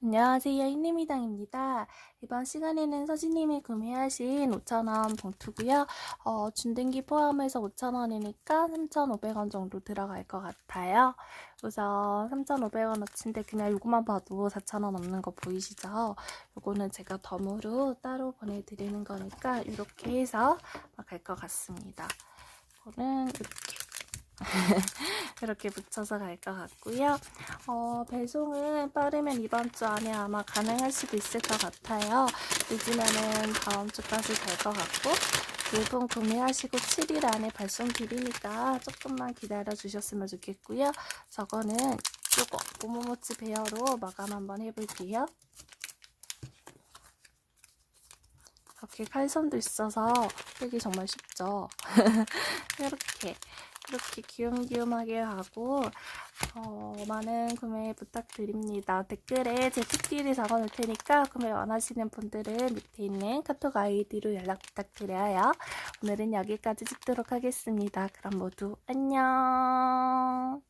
안녕하세요. 흰님이당입니다. 이번 시간에는 서진님이 구매하신 5,000원 봉투고요. 어, 준등기 포함해서 5,000원이니까 3,500원 정도 들어갈 것 같아요. 우선 3,500원어치인데 그냥 요것만 봐도 4,000원 넘는 거 보이시죠? 요거는 제가 덤으로 따로 보내드리는 거니까 이렇게 해서 갈 것 같습니다. 이거는 이렇게 이렇게 붙여서 갈 것 같고요. 어, 배송은 빠르면 이번 주 안에 아마 가능할 수도 있을 것 같아요. 늦으면은 다음 주까지 될 것 같고 물품 구매하시고 7일 안에 발송 드리니까 조금만 기다려 주셨으면 좋겠고요. 저거는 요거 모모모치 베어로 마감 한번 해볼게요. 이렇게 칼선도 있어서 빼기 정말 쉽죠. 이렇게 이렇게 귀염귀염하게 하고 어, 많은 구매 부탁드립니다. 댓글에 제 특기를 적어놓을 테니까 구매 원하시는 분들은 밑에 있는 카톡 아이디로 연락 부탁드려요. 오늘은 여기까지 찍도록 하겠습니다. 그럼 모두 안녕.